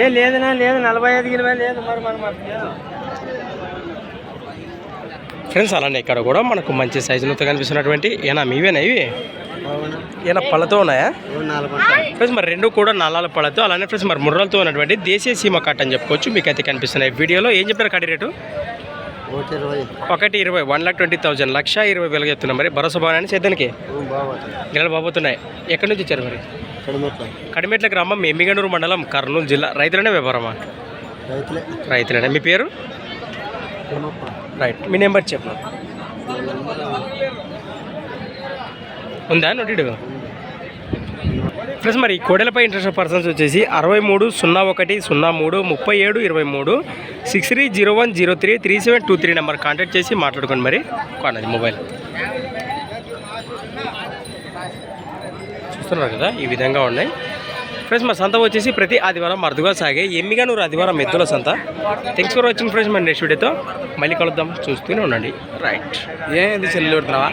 ఏ లేదనా లేదు నలభై ఐదు కిలో లేదు మరి మరి మరి ఫ్రెండ్స్ అలానే ఇక్కడ కూడా మనకు మంచి సైజులతో కనిపిస్తున్నటువంటి ఏనా మీవేనా ఇవి? ఏనా పళ్ళతో ఉన్నాయా? ఫ్రెండ్స్ మరి రెండు కూడా నల్లాల పళ్ళతో అలానే ఫ్రెండ్స్ మరి ముర్రలతో ఉన్నటువంటి దేశీయ సీమ కట్ అని చెప్పుకోవచ్చు మీకు అయితే కనిపిస్తున్నాయి. వీడియోలో ఏం చెప్పారు కడి రేటు? ఒకటి ఇరవై. ఇరవై వన్ లాక్ ట్వంటీ థౌసండ్ లక్ష ఇరవై వేలుగా చెప్తున్నాం మరి భరోసా భవనాన్ని బాగుంది. గిన్నెలు బాబోతున్నాయి ఎక్కడి నుంచి వచ్చారు మరి? కడిమెట్ల. గ్రామం ఎమ్మిగనూరు మండలం కర్నూలు జిల్లా. రైతులనే వ్యాపారమా? రైతులే. రైతులనే. మీ పేరు? రైట్. మీ నెంబర్ చెప్పు. ఉందా నోటిడు? ఫ్రెండ్స్ మరి కోడెలపై ఇంట్రెస్ట్ పర్సన్స్ వచ్చేసి అరవై మూడు సున్నా ఒకటి సున్నా మూడు ముప్పై ఏడు ఇరవై మూడు six three zero one zero three three seven two three number contact చేసి మాట్లాడుకోండి మరి. కొనండి మొబైల్. చూస్తున్నారు కదా ఈ విధంగా ఉన్నాయి. ఫ్రెండ్స్ మా సంత వచ్చేసి ప్రతి ఆదివారం మరుదుగా సాగే ఎమ్మిగానూరు ఆదివారం ఎద్దుల సంత. థ్యాంక్స్ ఫర్ వాచింగ్ ఫ్రెండ్స్ మన నెక్స్ట్ వీడియోతో మళ్ళీ కలుద్దాం. చూస్తూనే ఉండండి. రైట్ ఏంది చెల్లి పెడుతున్నావా